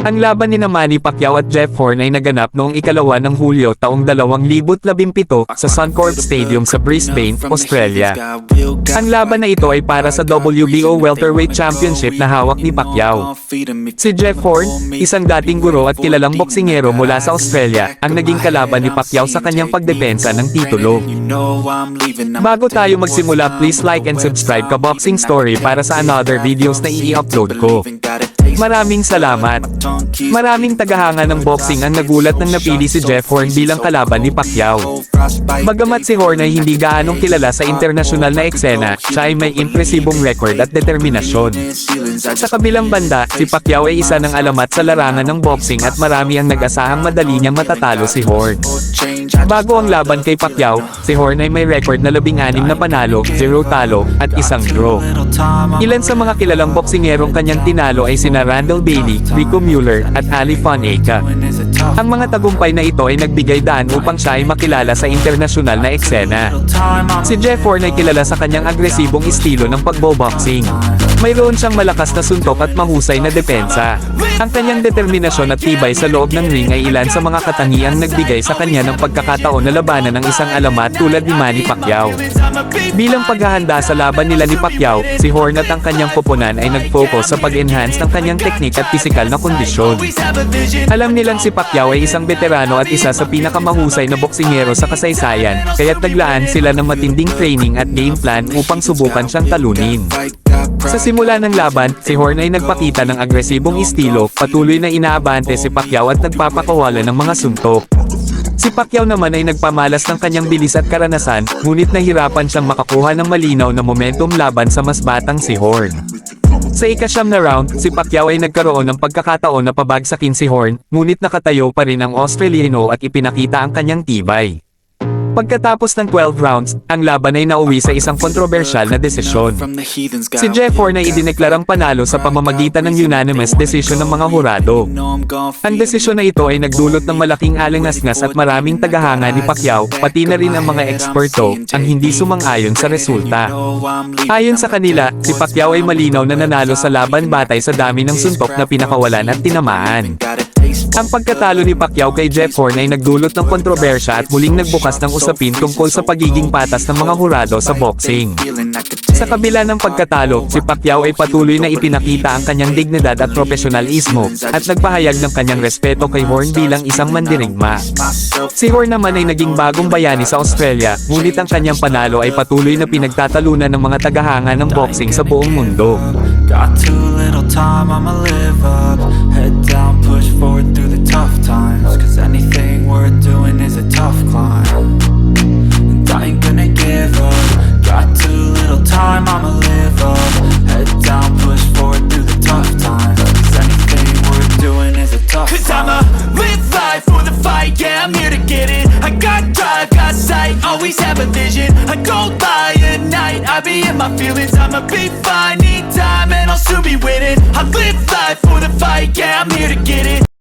Ang laban ni Manny Pacquiao at Jeff Horn ay naganap noong ikalawa ng Hulyo taong 2017 sa Suncorp Stadium sa Brisbane, Australia. Ang laban na ito ay para sa WBO Welterweight Championship na hawak ni Pacquiao. Si Jeff Horn, isang dating guro at kilalang boksingero mula sa Australia, ang naging kalaban ni Pacquiao sa kanyang pagdepensa ng titulo. Bago tayo magsimula, please like and subscribe ka Boxing Story para sa another videos na i-upload ko. Maraming salamat. Maraming tagahanga ng boxing ang nagulat nang napili si Jeff Horn bilang kalaban ni Pacquiao. Bagamat si Horn ay hindi gaanong kilala sa internasyonal na eksena, siya ay may impresibong record at determinasyon. Sa kabilang banda, si Pacquiao ay isa ng alamat sa larangan ng boxing at marami ang nag-asahang madali niyang matatalo si Horn. Bago ang laban kay Pacquiao, si Horn ay may record na labing-anim na panalo, zero talo, at isang draw. Ilan sa mga kilalang boksingerong kanyang tinalo ay sina Randall Bailey, Rico Mueller, at Ali Fonseca. Ang mga tagumpay na ito ay nagbigay daan upang siya ay makilala sa internasyonal na eksena. Si Jeff Horn ay kilala sa kanyang agresibong estilo ng pagboboxing. Mayroon siyang malakas na suntok at mahusay na depensa. Ang kanyang determinasyon at tibay sa loob ng ring ay ilan sa mga katangiang nagbigay sa kanya ng pagkakataon na labanan ng isang alamat tulad ni Manny Pacquiao. Bilang paghahanda sa laban nila ni Pacquiao, si Horn at ang kanyang koponan ay nag-focus sa pag-enhance ng kanyang teknik at pisikal na kondisyon. Alam nilang si Pacquiao ay isang veterano at isa sa pinakamahusay na boksingero sa kasaysayan, kaya't naglaan sila ng matinding training at game plan upang subukan siyang talunin. Sa simula ng laban, si Horn ay nagpakita ng agresibong estilo, patuloy na inaabante si Pacquiao at nagpapakawala ng mga suntok. Si Pacquiao naman ay nagpamalas ng kanyang bilis at karanasan, ngunit nahirapan siyang makakuha ng malinaw na momentum laban sa mas batang si Horn. Sa ikasyam na round, si Pacquiao ay nagkaroon ng pagkakataon na pabagsakin si Horn, ngunit nakatayo pa rin ang Australiano at ipinakita ang kanyang tibay. Pagkatapos ng 12 rounds, ang laban ay nauwi sa isang kontrobersyal na desisyon. Si Jeff Horn ay idineklarang panalo sa pamamagitan ng unanimous decision ng mga hurado. Ang desisyon na ito ay nagdulot ng malaking alangasngas at maraming tagahanga ni Pacquiao, pati na rin ang mga eksperto, ang hindi sumang-ayon sa resulta. Ayon sa kanila, si Pacquiao ay malinaw na nanalo sa laban batay sa dami ng suntok na pinakawalan at tinamaan. Ang pagkatalo ni Pacquiao kay Jeff Horn ay nagdulot ng kontrobersya at muling nagbukas ng usapin tungkol sa pagiging patas ng mga hurado sa boxing. Sa kabila ng pagkatalo, si Pacquiao ay patuloy na ipinakita ang kanyang dignidad at profesionalismo, at nagpahayag ng kanyang respeto kay Horn bilang isang mandirigma. Si Horn naman ay naging bagong bayani sa Australia, ngunit ang kanyang panalo ay patuloy na pinagtatalunan ng mga tagahanga ng boxing sa buong mundo. Got too little time, I'ma live my feelings I'ma be fine, need time, and I'll soon be winning. I live life for the fight, yeah, I'm here to get it